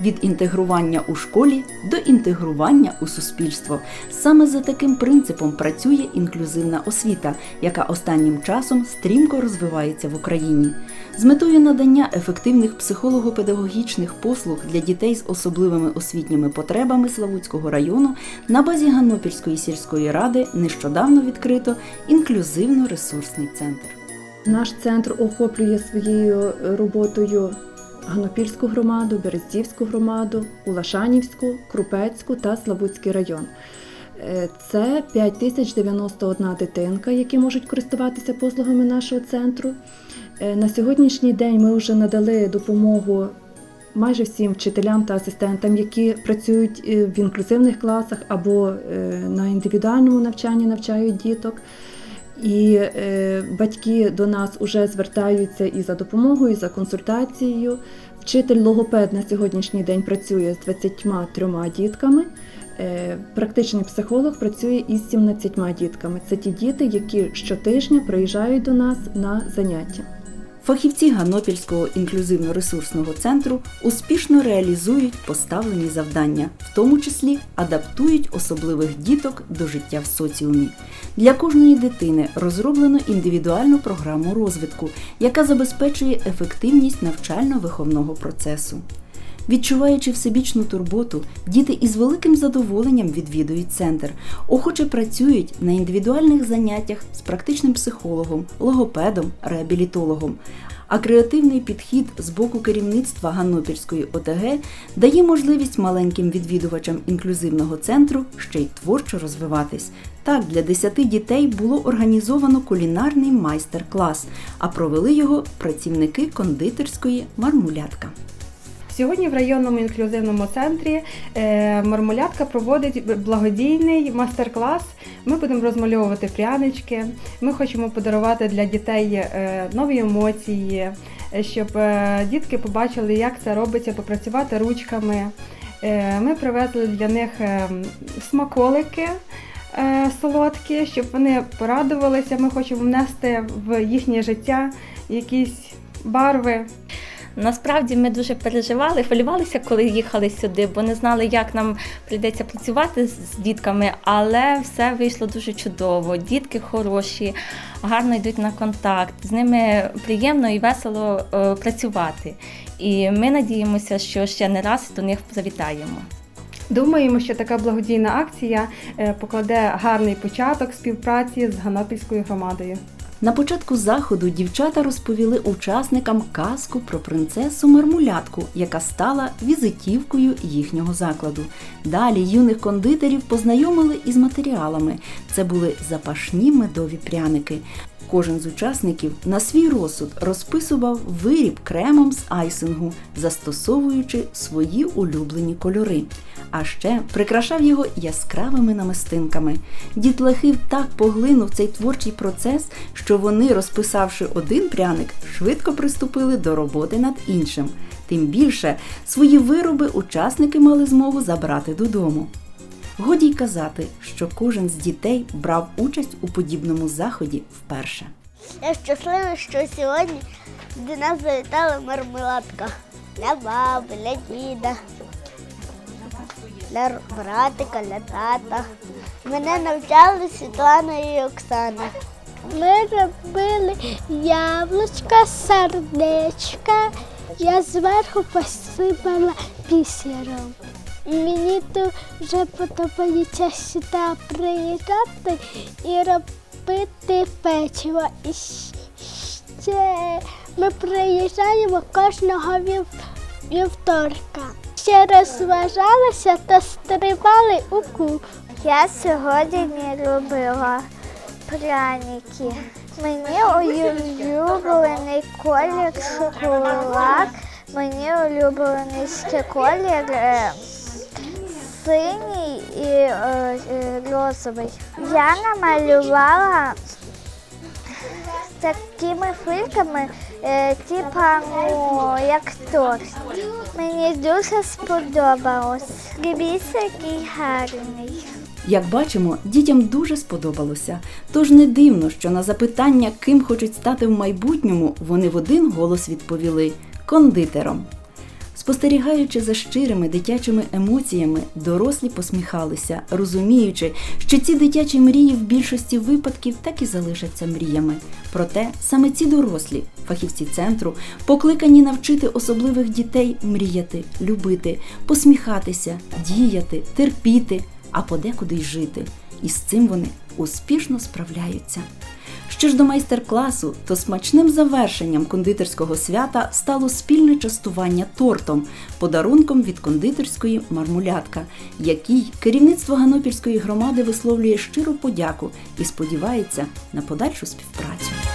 від інтегрування у школі до інтегрування у суспільство. Саме за таким принципом працює інклюзивна освіта, яка останнім часом стрімко розвивається в Україні. З метою надання ефективних психолого-педагогічних послуг для дітей з особливими освітніми потребами Славутського району на базі Ганопільської сільської ради нещодавно відкрито інклюзивно-ресурсний центр. Наш центр охоплює своєю роботою Ганопільську громаду, Берездівську громаду, Улашанівську, Крупецьку та Славутський район. Е, Це 5091 дитинка, які можуть користуватися послугами нашого центру. Е, На сьогоднішній день ми вже надали допомогу майже всім вчителям та асистентам, які працюють е, в інклюзивних класах або на індивідуальному навчанні навчають діток. І е, батьки до нас вже звертаються і за допомогою, і за консультацією. Вчитель логопед на сьогоднішній день працює з 23 дітками. Е, практичний психолог працює із 17 дітками. Це ті діти, які щотижня приїжджають до нас на заняття. Фахівці Ганопільського інклюзивно-ресурсного центру успішно реалізують поставлені завдання, в тому числі адаптують особливих діток до життя в соціумі. Для кожної дитини розроблено індивідуальну програму розвитку, яка забезпечує ефективність навчально-виховного процесу. Відчуваючи всебічну турботу, діти із великим задоволенням відвідують центр, охоче працюють на індивідуальних заняттях з практичним психологом, логопедом, реабілітологом. А креативний підхід з боку керівництва Ганнопільської ОТГ дає можливість маленьким відвідувачам інклюзивного центру ще й творчо розвиватись. Так, для 10 дітей було організовано кулінарний майстер-клас, а провели його працівники кондитерської мармулятка. Сьогодні в районному інклюзивному центрі е, Мармулятка проводить благодійний мастер-клас. Ми будемо розмальовувати прянички. Ми хочемо подарувати для дітей е, нові емоції, е, щоб дітки побачили, як це робиться, попрацювати ручками. Ми привезли для них смаколики. Солодкі, щоб вони порадувалися. Ми хочемо внести в їхнє життя якісь барви, Насправді ми дуже переживали, хвилювалися, коли їхали сюди, бо не знали, як нам прийдеться працювати з дітками, але все вийшло дуже чудово. Дітки хороші, гарно йдуть на контакт. З ними приємно і весело е, працювати. І ми надіємося, що ще не раз до них завітаємо. Думаємо, що така благодійна акція е, покладе гарний початок співпраці з Ганопільською громадою. На початку заходу дівчата розповіли учасникам казку про принцесу Мармулятку, яка стала візитівкою їхнього закладу. Далі юних кондитерів познайомили із матеріалами. Це були запашні медові пряники. Кожен з учасників на свій розсуд розписував виріб кремом з айсингу, застосовуючи свої улюблені кольори. А ще прикрашав його яскравими намистинками. Дітлахи так поглинув цей творчий процес, що вони, розписавши один пряник, швидко приступили до роботи над іншим. Тим більше свої вироби учасники мали змогу забрати додому. Годі й казати, що кожен з дітей брав участь у подібному заході вперше. Я щасливий, що сьогодні до нас завітала мармеладка. Для баби, для діда, для братика, для тата. Мене навчали Світлана і Оксана. Ми робили яблучка, сердечка. Я зверху посипала бісером. Мені дуже подобається сюди приїжджати і робити печиво. І ще ми приїжджаємо кожного вів- вівторка. Ще розважалися та стрибали у куб. Я сьогодні не любила пряники. Мені улюблений колір шоколад. Мені улюблений ще колір е, синій і е, е, розовий. Я намалювала такими фильками, типа, ну, як торт. Мені дуже сподобалось. Дивіться, який гарний. Як бачимо, дітям дуже сподобалося. Тож не дивно, що на запитання, ким хочуть стати в майбутньому, вони в один голос відповіли кондитером. Спостерігаючи за щирими дитячими емоціями, дорослі посміхалися, розуміючи, що ці дитячі мрії в більшості випадків так і залишаться мріями. Проте саме ці дорослі, фахівці центру, покликані навчити особливих дітей мріяти, любити, посміхатися, діяти, терпіти, а подекуди й жити. І з цим вони успішно справляються. Що ж до майстер-класу, то смачним завершенням кондитерського свята стало спільне частування тортом, подарунком від кондитерської мармулятка, якій керівництво Ганопільської громади висловлює щиру подяку і сподівається на подальшу співпрацю.